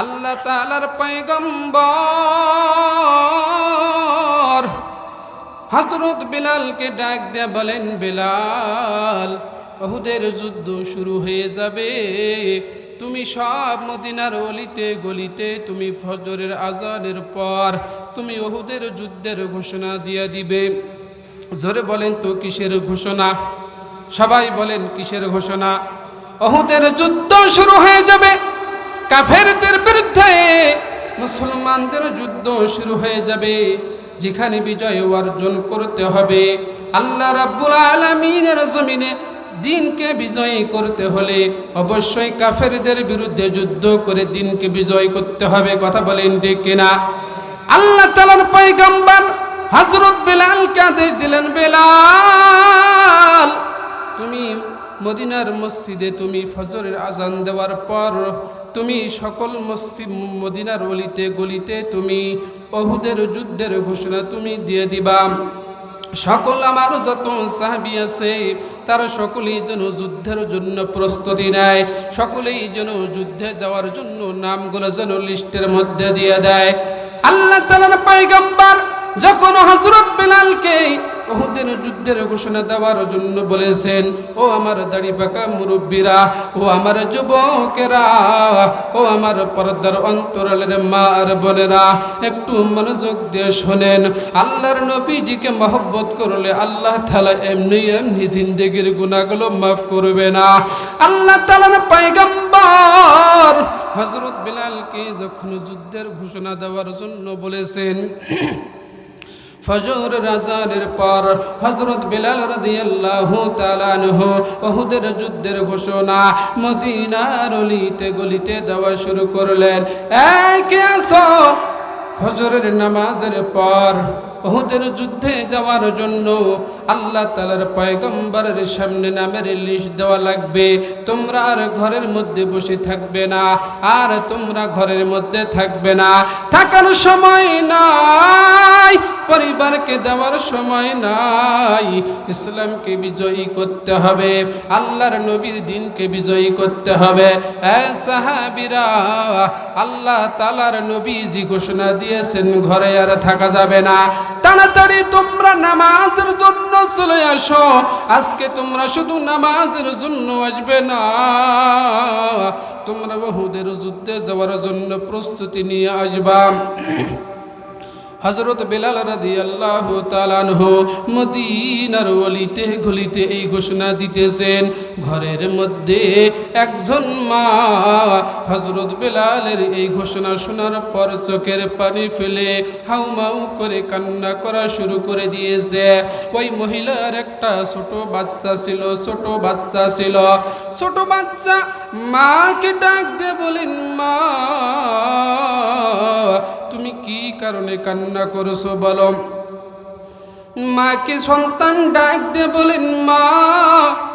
আল্লাহ তালার পয়গম্বর। হজরত বিলালকে ডাক দিয়ে বলেন, বিলাল বহুদের যুদ্ধ শুরু হয়ে যাবে। তুমি সব মদিনার অলিতে গলিতে তুমি ফজরের আজানের পর তুমি ওহুদের যুদ্ধের ঘোষণা দিয়ে দিবে। জোরে বলেন তো, কিসের ঘোষণা? সবাই বলেন, কিসের ঘোষণা? অহুদের যুদ্ধ শুরু হয়ে যাবে। কাফেরদের বিরুদ্ধে মুসলমানদের যুদ্ধ শুরু হয়ে যাবে, যেখানে বিজয় অর্জন করতে হবে। আল্লাহ রাব্বুল আলমিনের জমিনে দিনকে বিজয়ী করতে হলে অবশ্যই কাফেরদের বিরুদ্ধে যুদ্ধ করে দিনকে বিজয় করতে হবে, কথা বলেন ঠিক কিনা? আল্লাহ তালার পয়গম্বর হজরত বেলালকে আদেশ দিলেন, বেলাল, তুমি মদিনার মসজিদে তুমি ফজরের আজান দেওয়ার পর তুমি সকল মসজিদ মদিনার অলিতে গলিতে তুমি অহুদের যুদ্ধের ঘোষণা তুমি দিয়ে দিবা। সকল আমার যত সাহাবি আছে, তারা সকলেই যেন যুদ্ধের জন্য প্রস্তুতি নেয়। সকলেই যেন যুদ্ধে যাওয়ার জন্য নামগুলো যেন লিস্টের মধ্যে দিয়ে দেয়। আল্লাহ তালার পাইগাম্বার যখন হজরত বেলালকে ওহুদের যুদ্ধের ঘোষণা দেওয়ার জন্য বলেছেন, ও আমার দাড়ি পাকা মুরব্বীরা, ও আমার যুবকেরা, ও আমার পর্দার অন্তরালের মা আর বোনেরা, একটু মনোযোগ দিয়ে শোনেন। আল্লাহর নবীজিকে মহব্বত করলে আল্লাহ তালা এমনি এমনি জিন্দগির গুণাগুলো মাফ করবে না। আল্লাহ তালার পাইগাম্বার হজরত বিলালকে যখন যুদ্ধের ঘোষণা দেওয়ার জন্য বলেছেন ফজর রাজানের পর হজরত বেলাল রাদিয়াল্লাহু তাআলাহু ওহুদের যুদ্ধের ঘোষণা মদিনার অলিতে গলিতে দেওয়া শুরু করলেন। আসো ফজরের নামাজের পর ওহুদের যুদ্ধে যাওয়ার জন্য আল্লাহ তালার পয়গম্বরের সামনে নামের লিস্ট দেওয়া লাগবে। তোমরা আর ঘরের মধ্যে বসে থাকবে না, আর তোমরা ঘরের মধ্যে থাকবে না। থাকার সময় নাই পরিবারকে দেওয়ার সময় নাই। ইসলামকে বিজয়ী করতে হবে, আল্লাহর নবীর দিনকে বিজয়ী করতে হবে। সাহাবিরা, আল্লাহ তালার নবীজি ঘোষণা দিয়েছেন, ঘরে আর থাকা যাবে না। তাড়াতাড়ি তোমরা নামাজের জন্য চলে আসো। আজকে তোমরা শুধু নামাজের জন্য আসবে না। তোমরা বহুদের যুদ্ধে যাওয়ার জন্য প্রস্তুতি নিয়ে আসবা। হজরত বেলাল রাদি আল্লাহ তালানহ মদিনার অলিতে গলিতে এই ঘোষণা দিতেছেন, ঘরের মধ্যে একজন মা হজরত বেলালের এই ঘোষণা শোনার পর চোখের পানি ফেলে হাউমাউ করে কান্না করা শুরু করে দিয়েছে। ওই মহিলার একটা ছোট বাচ্চা ছিল, ছোট বাচ্চা ছিল। ছোট বাচ্চা মাকে ডাক দিয়ে বলেন, মা তুমি কি কারণে কান্না করছ বলো? মাকে সন্তান ডাক দে বলেন মা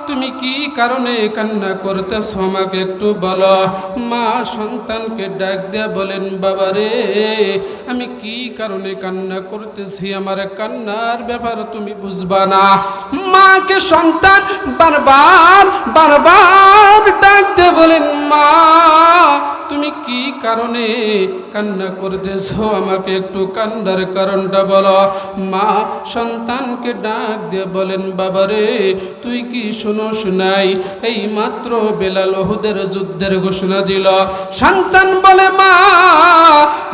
তুমি কি কারণে কান্না করতেছ? আমাকে একটু বলো। মা সন্তানকে ডাক দিয়ে বলেন, বাবা রে, আমি কি কারণে কান্না করতেছি? আমার কান্নার ব্যাপার তুমি বুঝবা না। মাকে সন্তান বারবার বারবার ডাক দিয়ে বলেন, মা, তুমি কি কারণে কান্না করতেছ? আমাকে একটু কান্নার কারণটা বলো। মা সন্তানকে ডাক দিয়ে বলেন বাবারে তুই কি শোনো শোনাই এই মাত্র বেলাল ওহুদের যুদ্ধের ঘোষণা দিল। সন্তান বলে মা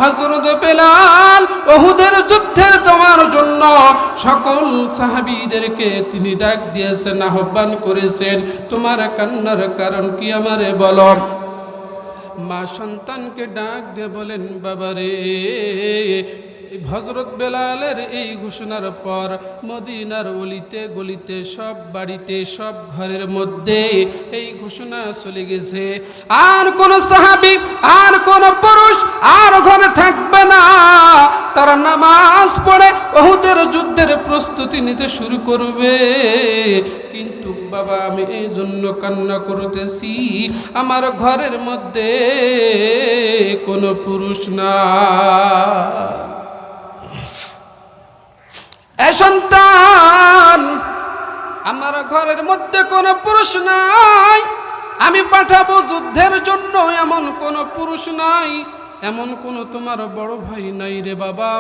হজরত বেলাল ওহুদের যুদ্ধের তোমার জন্য সকল সাহাবিদেরকে তিনি ডাক দিয়েছেন, আহ্বান করেছেন। তোমার কান্নার কারণ কি আমারে বলো? মা সন্তানকে ডাক দিয়ে বলেন, বাবারে হজরত বেলালের এই ঘোষণার পর মদিনার অলিতে গলিতে সব বাড়িতে, সব ঘরের মধ্যে এই ঘোষণা চলে গেছে। আর কোন সাহাবি, আর কোন পুরুষ আর ঘরে থাকবে না। তারা নামাজ পড়ে বহুদের যুদ্ধের প্রস্তুতি নিতে শুরু করবে। কিন্তু বাবা, আমি এই জন্য কান্না করতেছি, আমার ঘরের মধ্যে কোনো পুরুষ না। সন্তান, আমার ঘরের মধ্যে কোনো পুরুষ নাই। আমি পাঠাবো যুদ্ধের জন্য, এমন কোনো পুরুষ নাই। এমন কোনো তোমার বড় ভাই নাই রে বাবা।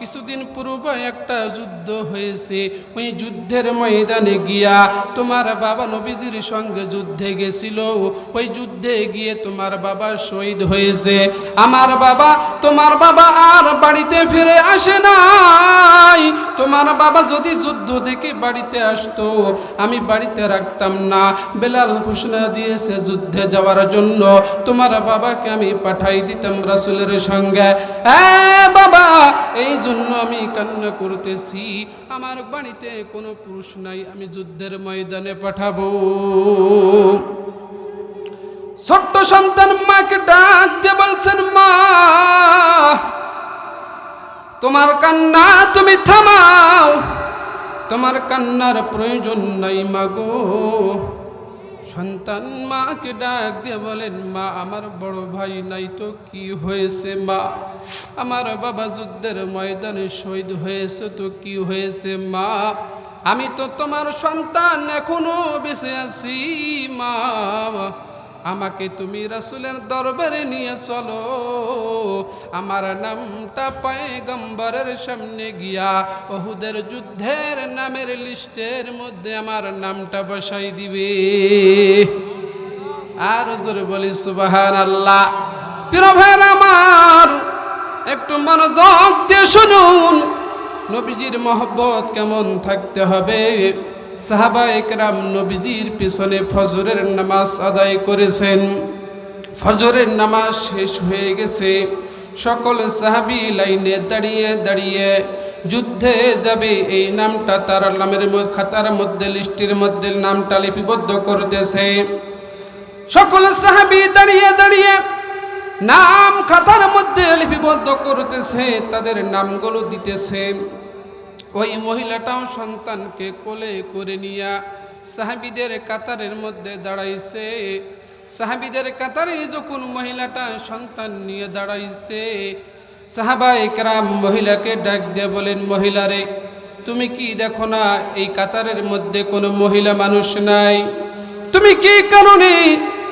কিছুদিন পূর্বে একটা যুদ্ধ হয়েছে। ওই যুদ্ধের ময়দানে গিয়া তোমার বাবা নবীজির সঙ্গে যুদ্ধে গেছিল। ওই যুদ্ধে গিয়ে তোমার বাবা শহীদ হয়েছে। আমার বাবা, তোমার বাবা আর বাড়িতে ফিরে আসে নাই। তোমার বাবা যদি যুদ্ধ থেকে বাড়িতে আসতো, আমি বাড়িতে রাখতাম না। বেলাল ঘোষণা দিয়েছে যুদ্ধে যাওয়ার জন্য। তোমার বাবাকে আমি পাঠাই দিতাম রাসুলের সঙ্গে বাবা এই জন্য আমি কান্না করতেছি। আমার বাড়িতে কোনো পুরুষ নাই, আমি যুদ্ধের ময়দানে পাঠাবো। ছোট্ট সন্তান মাকে ডাক দিয়ে বলছেন, মা, তোমার কান্না তুমি থামাও। তোমার কান্নার প্রয়োজন নাই মাগো সন্তান মাকে ডাক দিয়ে বলেন, মা, আমার বড় ভাই নাই তো কি হয়েছে, মা? আমার বাবা যুদ্ধের ময়দানে শহীদ হয়েছে তো কি হয়েছে, মা? আমি তো তোমার সন্তান এখনও বেঁচে আছি, মা। আমাকে তুমি রাসুলের দরবারে নিয়ে চলো। আমার নামটা পায়গম্বরের সামনে গিয়া ওহুদের যুদ্ধের নামের লিস্টের মধ্যে আমার নামটা বসাই দিবে। আর জোরে বলি সুবাহান আল্লাহ প্রিয় আমার, একটু মনোযোগ দিয়ে শুনুন। নবীজির মহব্বত কেমন থাকতে হবে? সাহাবা একরাম নবীজির পিছনে ফজরের নামাজ আদায় করেছেন। ফজরের নামাজ শেষ হয়ে গেছে। সকল সাহাবি লাইনে দাঁড়িয়ে দাঁড়িয়ে যুদ্ধে যাবে। এই নামটা তার নামের খাতার মধ্যে, লিস্টির মধ্যে নামটা লিপিবদ্ধ করতেছে। সকল সাহাবি দাঁড়িয়ে দাঁড়িয়ে নাম খাতার মধ্যে লিপিবদ্ধ করতেছে। তাদের নামগুলো দিতেছে। ওই মহিলাটাও সন্তানকে কোলে করে নিয়া সাহাবিদের কাতারের মধ্যে দাঁড়াইছে। সাহাবিদের কাতারে যখন মহিলাটা সন্তান নিয়ে দাঁড়াইছে, সাহাবা একরাম মহিলাকে ডাক দিয়ে বলেন, মহিলারে, তুমি কি দেখো না এই কাতারের মধ্যে কোনো মহিলা মানুষ নাই? তুমি কি কারণে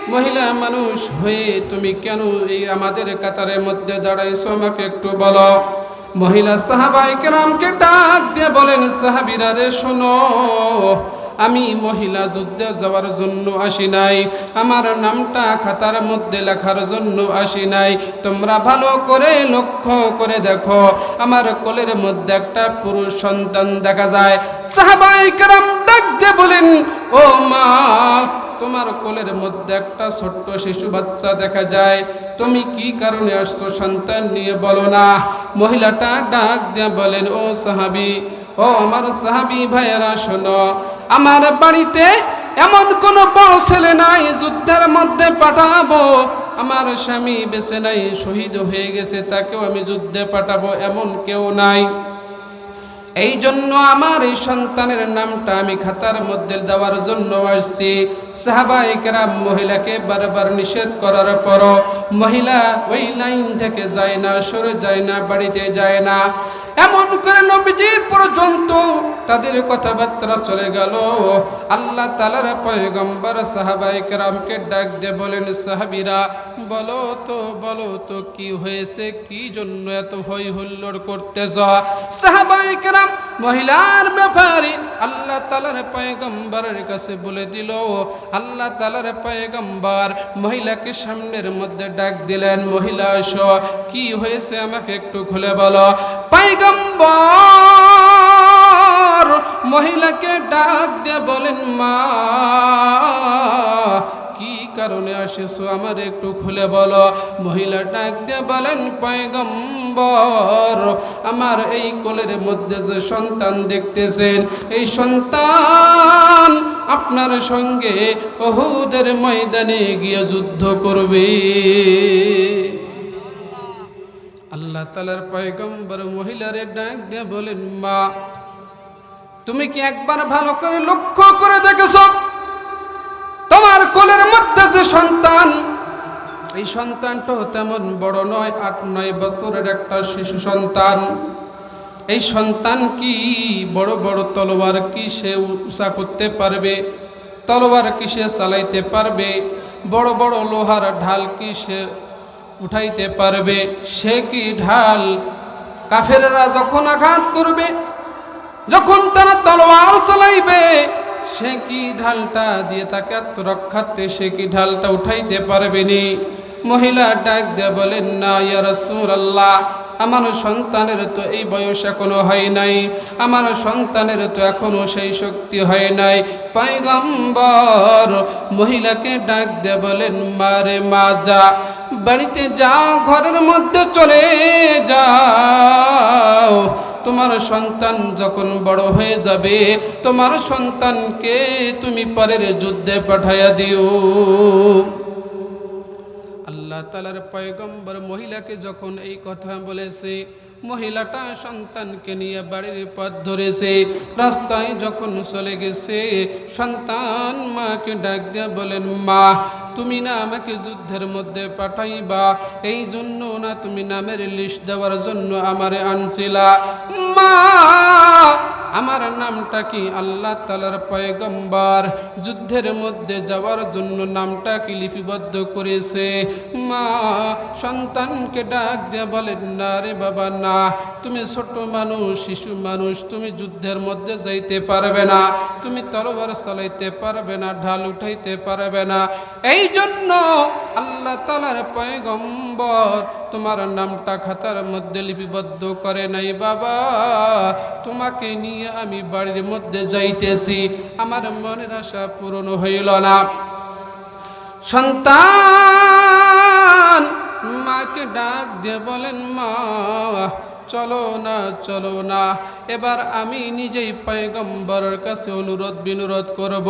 মহিলা মানুষ হয়ে তুমি কেন এই আমাদের কাতারের মধ্যে দাঁড়াইছো? আমাকে একটু বলো। মহিলা সাহাবাই কেরামকে ডাক দিয়ে বলেন, সাহাবিরা রে, শোনো, আমি মহিলা যুদ্ধে যাওয়ার জন্য আসি নাই। আমার নামটা খাতার মধ্যে লেখার জন্য আসি নাই। তোমরা ভালো করে লক্ষ্য করে দেখো, আমার কোলের মধ্যে একটা পুরুষ সন্তান দেখা যায়। সাহাবাই কেরাম ডাক দিয়ে বলেন, ও মা তোমার কোলের মধ্যে একটা ছোট্ট শিশু বাচ্চা দেখা যায়। তুমি কি কারণে আসছো সন্তান নিয়ে বলো না। মহিলাটা ডাক দিয়ে বলেন, ও সাহাবি, ও আমার সাহাবি ভাইয়েরা, শোনো, আমার বাড়িতে এমন কোনো বড় ছেলে নাই যুদ্ধের মধ্যে পাঠাবো। আমার স্বামী বেঁচে নাই, শহীদ হয়ে গেছে, তাকেও আমি যুদ্ধে পাঠাবো, এমন কেউ নাই। এই জন্য আমার এই সন্তানের নামটা আমি খাতার মধ্যে দেওয়ার জন্য আসছি। সাহাবা একরাম মহিলাকে বারবার নিষেধ করার পর মহিলা ওই লাইন থেকে যায় না, সরে যায় না, বাড়িতে যায় না। এমন করে নবীজির পর্যন্ত তাদের কথাবার্তা চলে গেল। আল্লাহ তালার পয়গম্বর সাহাবা একরামকে ডাক দিয়ে বলেন, সাহাবিরা, বলো তো বলো তো কি হয়েছে? কি জন্য এত হই হুল্লোড় করতেছ? সাহাবা একরাম মহিলার ব্যাপারে আল্লাহ তালার পয়গম্বরের কাছে বলে দিল। আল্লাহ তালার পয়গম্বর মহিলাকে সামনের মধ্যে ডাক দিলেন, মহিলা, এসো, কি হয়েছে আমাকে একটু খুলে বলো। পয়গম্বর মহিলাকে ডাক দিয়ে বলেন, মা, কি কারণে আসেছো আমার একটু খুলে বলো? মহিলা ডাক দিয়ে বলেন, পয়গম্বর আমার এই কোলের মধ্যে যে সন্তান দেখতেছেন, এই সন্তান আপনার সঙ্গে বহুদের ময়দানে গিয়ে যুদ্ধ করবে। আল্লাহ তালার পয়গম্বর মহিলারে ডাক দিয়ে বলেন, মা, তুমি কি একবার ভালো করে লক্ষ্য করে দেখেছ? তোমার কোলের মধ্যে যে সন্তান এই সন্তানটাও তেমন বড় নয়, আট, নয় বছরের একটা শিশু সন্তান। এই সন্তান কি বড় বড় তলোয়ার কি সে উষা করতে পারবে? তলোয়ার কিসে চালাইতে পারবে? বড় বড় লোহার ঢাল কিসে উঠাইতে পারবে? সে কি ঢাল কাফেররা যখন আঘাত করবে, যখন তারা তলোয়ার চালাইবে, সে কি ঢালটা দিয়ে তাকে আত্মরক্ষার্থে সে কি ঢালটা উঠাইতে পারবেনি মহিলা ডাক দিয়ে বলেন, না, ইয়া রাসূলুল্লাহ, আমার সন্তানের তো এই বয়স এখনও হয় নাই। আমার সন্তানের তো এখনও সেই শক্তি হয় নাই। পাইগম্বর মহিলাকে ডাক দিয়ে বলেন মারে মা, যা। বাড়িতে যা, ঘরের মধ্যে চলে যাও। তোমার সন্তান যখন বড় হয়ে যাবে, তোমার সন্তানকে তুমি পরের যুদ্ধে পাঠাইয়া দিও। আল্লাহ তালার পয়গম্বর মহিলাকে যখন এই কথা বলেছে, মহিলাটা সন্তানকে নিয়ে বাড়ির পথ ধরেছে, রাস্তায় যখন চলে গেছে, সন্তান মাকে ডাক দিয়ে বলেন, মা, তুমি না আমাকে যুদ্ধের মধ্যে পাঠাইবা, এই জন্য না তুমি নামের লিস্ট দেওয়ার জন্য আমারে আনছিলা। মা আমার নামটা কি আল্লাহ তালার পয়গম্বর? যুদ্ধের মধ্যে যাওয়ার জন্য নামটা কি লিপিবদ্ধ করেছে? মা, সন্তানকে ডাক দিয়ে বলেন, না রে বাবা, না। তুমি ছোট মানুষ, শিশু মানুষ, তুমি যুদ্ধের মধ্যে যাইতে পারবে না। তুমি তরবার চালাইতে পারবে না, ঢাল উঠাইতে পারবে না। এই জন্য আল্লাহ তালার পয়গম্বর তোমার নামটা খাতার মধ্যে লিপিবদ্ধ করে নাই বাবা। তোমাকে নিয়ে আমি বাড়ির মধ্যে যাইতেছি। আমার মনের আশা পূরণ হইল না। সন্তান, মাকে ডাক দিয়ে বলেন, মা, চলো না চলো না। এবার আমি নিজেই পয়গম্বরের কাছে অনুরোধ বিনুরোধ করব।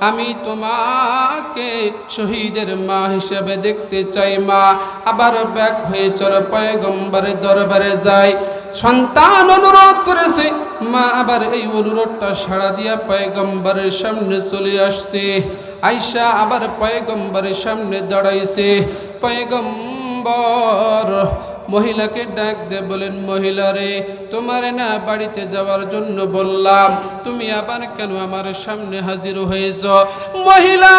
আমি তোমাকে শহীদের মা হিসেবে দেখতে চাই, মা। আবার ব্যাক হয়ে চলো পয়গম্বরের দরবারে যাই। সন্তান অনুরোধ করেছে, মা আবার এই অনুরোধটা সাড়া দিয়া পয়গম্বরের সামনে চলে আসছে। আইসা আবার পয়গম্বরের সামনে দাঁড়াইছে। পয়গম্বর মহিলাকে ডাক দে বলেন মহিলারে তোমার না বাড়িতে যাওয়ার জন্য বললাম, তুমি আবার কেন আমার সামনে হাজির হয়েছ? মহিলা,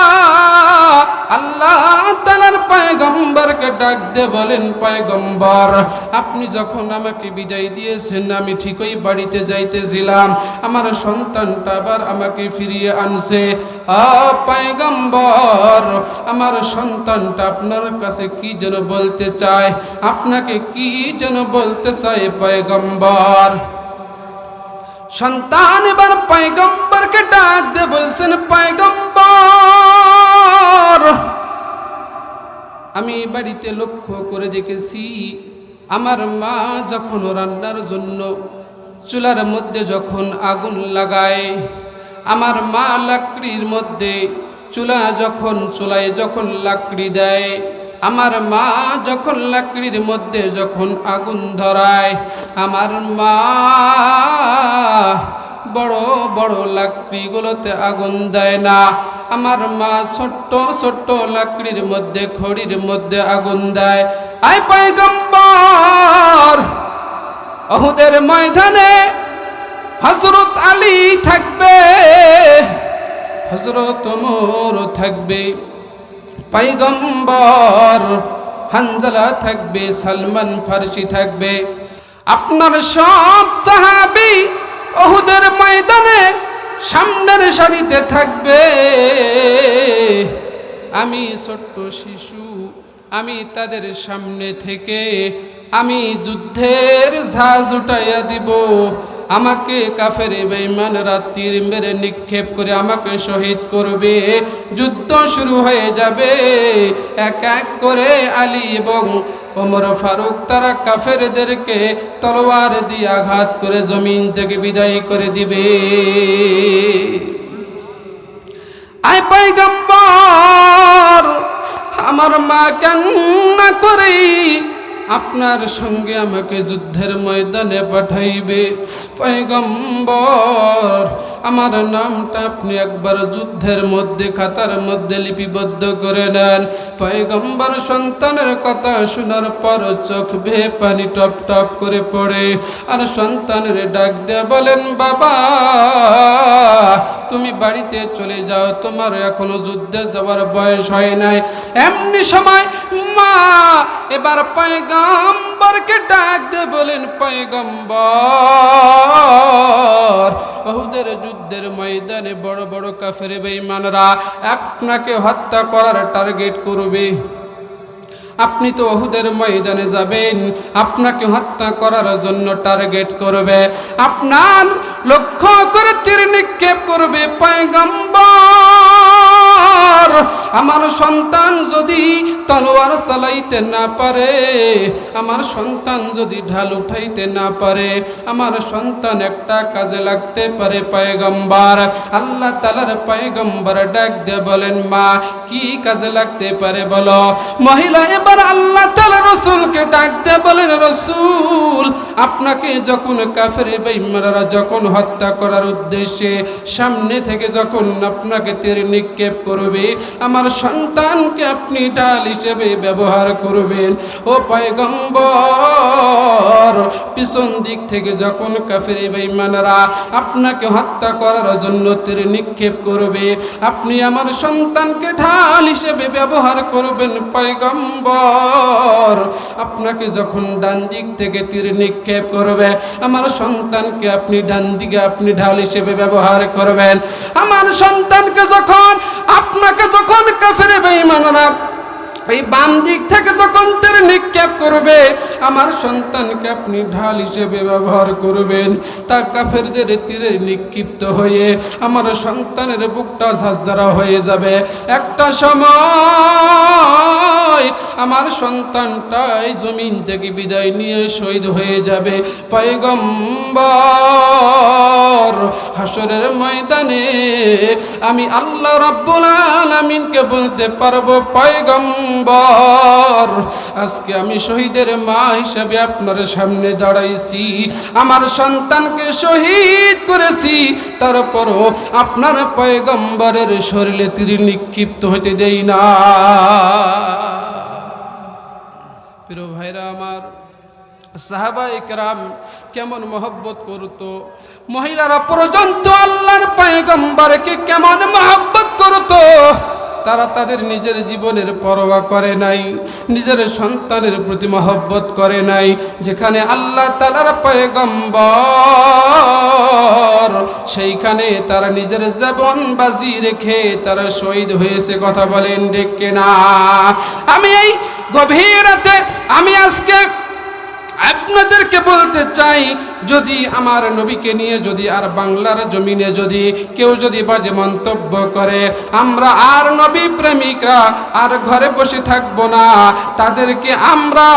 আল্লাহ তালার পায়গম্বরকে ডাক দে বলেন, পায়গম্বর, আপনি যখন আমাকে বিদায় দিয়েছেন, আমি ঠিকই বাড়িতে যাইতেছিলাম। আমার সন্তানটা আবার আমাকে ফিরিয়ে আনছে। আ, পায়গম্বর, আমার সন্তানটা আপনার কাছে কি যেন বলতে চায়? আপনাকে কি যেন বলতে চাই পয়গম্বর সন্তান এবার পয়গম্বরকে ডাক দিয়ে বলছেন পয়গম্বর আমি বাড়িতে লক্ষ্য করে দেখেছি, আমার মা যখন রান্নার জন্য চুলার মধ্যে যখন আগুন লাগায়, আমার মা লাকড়ির মধ্যে চুলা যখন চুলায় যখন লাকড়ি দেয় আমার মা যখন লাকড়ির মধ্যে যখন আগুন ধরায়, আমার মা বড় বড় লাকড়িগুলোতে আগুন দেয় না। আমার মা ছোট্ট ছোট্ট লাকড়ির মধ্যে, খড়ির মধ্যে আগুন দেয়। আয় পয়গম্বর অহুদের ময়দানে হজরত আলী থাকবে হজরত মোর থাকবে। পৈগম্বর হানজালা থাকবে, সালমান ফার্সি থাকবে। আপনার সব সাহাবি ওহুদের ময়দানে সামনের সারিতে থাকবে। আমি ছোট্ট শিশু, আমি তাদের সামনে থেকে, আমি যুদ্ধের ঝাঁজ উঠাইয়া দিব। আমাকে কাফের বেঈমানরা তীর মেরে নিক্ষেপ করে আমাকে শহীদ করবে। যুদ্ধ শুরু হয়ে যাবে। এক এক করে আলী এবং ওমর ফারুক তারা কাফেরদেরকে তলোয়ার দিয়ে আঘাত করে জমিন থেকে বিদায় করে দিবে। আয় পয়গম্বর, আমার মা কান্না করে আপনার সঙ্গে আমাকে যুদ্ধের ময়দানে পাঠাইবে। পয়গম্বর, আমার নামটা আপনি একবার যুদ্ধের মধ্যে, খাতার মধ্যে লিপিবদ্ধ করে নেন। পয়গম্বর সন্তানের কথা শোনার পর চোখ বেয়ে পানি টপ টপ করে পড়ে। আর সন্তানের ডাক দেয়া বলেন, বাবা, তুমি বাড়িতে চলে যাও, তোমার এখনও যুদ্ধে যাওয়ার বয়স হয় নাই। এমনি সময় মা, এবার পয়গম্বরকে ডাক দে বলেন পয়গম্বর। বহুদের যুদ্ধের ময়দানে বড় বড় কাফের বেঈমানরা আপনাকে হত্যা করার টার্গেট করবে। আপনি তো ওহুদের ময়দানে যাবেন, আপনাকে হত্যা করার জন্য টার্গেট করবে। আপনার লক্ষ্য করে তীর নিক্ষেপ করবে পয়গম্বর। আমার সন্তান যদি তলোয়ার চালাইতে না পারে, আমার সন্তান যদি ঢাল উঠাইতে না পারে, আমার সন্তান একটা কাজে লাগতে পারে পয়গম্বর। আল্লাহ তালার পয়গম্বর ডাক দিয়ে বলেন, মা, কি কাজে লাগতে পারে বলো? মহিলা এবার আল্লাহ তালা রসুলকে ডাক দিয়ে বলেন, রসুল, আপনাকে যখন কাফের বেইমারা যখন হত্যা করার উদ্দেশ্যে সামনে থেকে যখন আপনাকে তীর নিক্ষেপ করবে আমার সন্তানকে আপনি ডাল হিসেবে ব্যবহার করবেন। ও পয়গম্বর! পিছন দিক থেকে যখন কাফের বেইমানেরা আপনাকে হত্যা করার জন্য তীর নিক্ষেপ করবে, আপনি আমার সন্তানকে ঢাল হিসেবে ব্যবহার করবেন, পয়গম্বর। আপনাকে যখন ডান দিক থেকে তীর নিক্ষেপ করবে, আমার সন্তানকে আপনি ডান দিকে আপনি ঢাল হিসেবে ব্যবহার করবেন। আমার সন্তানকে যখন, আপনাকে যখন কাফের বেঈমানরা এই বাম দিক থেকে যখন তের নিক্ষেপ করবে, আমার সন্তানকে আপনি ঢাল হিসেবে ব্যবহার করবেন। তা কাফেরদের তীরে নিক্ষিপ্ত হয়ে আমার সন্তানের বুকটা ঝাঁঝরা হয়ে যাবে। একটা সময় আমার সন্তানটাই জমিন থেকে বিদায় নিয়ে শহীদ হয়ে যাবে। পয়গম্বর হাসরের ময়দানে আমি আল্লাহ রাব্বুল আলামিনকে বলতে পারব, পয়গম্বর আজকে আমি শহীদের মা হিসাবে আপনার সামনে দাঁড়াইছি। আমার সন্তানকে শহীদ করেছি, তারপরও আপনার পয়গম্বরের শরীরে তীর নিক্ষিপ্ত হতে দেই না। প্রিয় ভাইরা আমার, সাহাবা একরাম কেমন মহব্বত করতো? মহিলারা পর্যন্ত আল্লাহর পয়গম্বরকে কেমন মহব্বত করতো? তারা তাদের নিজের জীবনের পরোয়া করে নাই, নিজের সন্তানের প্রতি মহব্বত করে নাই, যেখানে আল্লাহ তালার পয়গম্বর, সেইখানে তারা নিজের জীবন বাজি রেখে তারা শহীদ হয়েছে, কথা বলেন ডেকে না আমি এই গভীর রাতে, আমি আজকে আপনাদেরকে বলতে চাই, যদি আমার নবীকে নিয়ে, যদি আর বাংলার জমিনে যদি কেউ যদি বাজে মন্তব্য করে, আমরা আর নবী প্রেমিকরা আর ঘরে বসে থাকব না। তাদেরকে আমরা,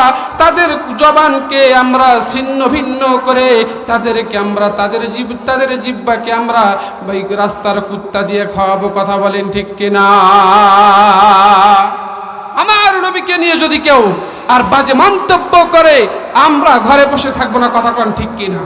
তাদের জবানকে আমরা ছিন্ন ভিন্ন করে, তাদেরকে আমরা, তাদের জীব, তাদের জিব্বাকে আমরা রাস্তার কুত্তা দিয়ে খাওয়াবো, কথা বলেন ঠিক কিনা? নবীকে নিয়ে যদি কেউ আর বাজে মন্তব্য করে, আমরা ঘরে বসে থাকব না, কথা কন ঠিক কিনা?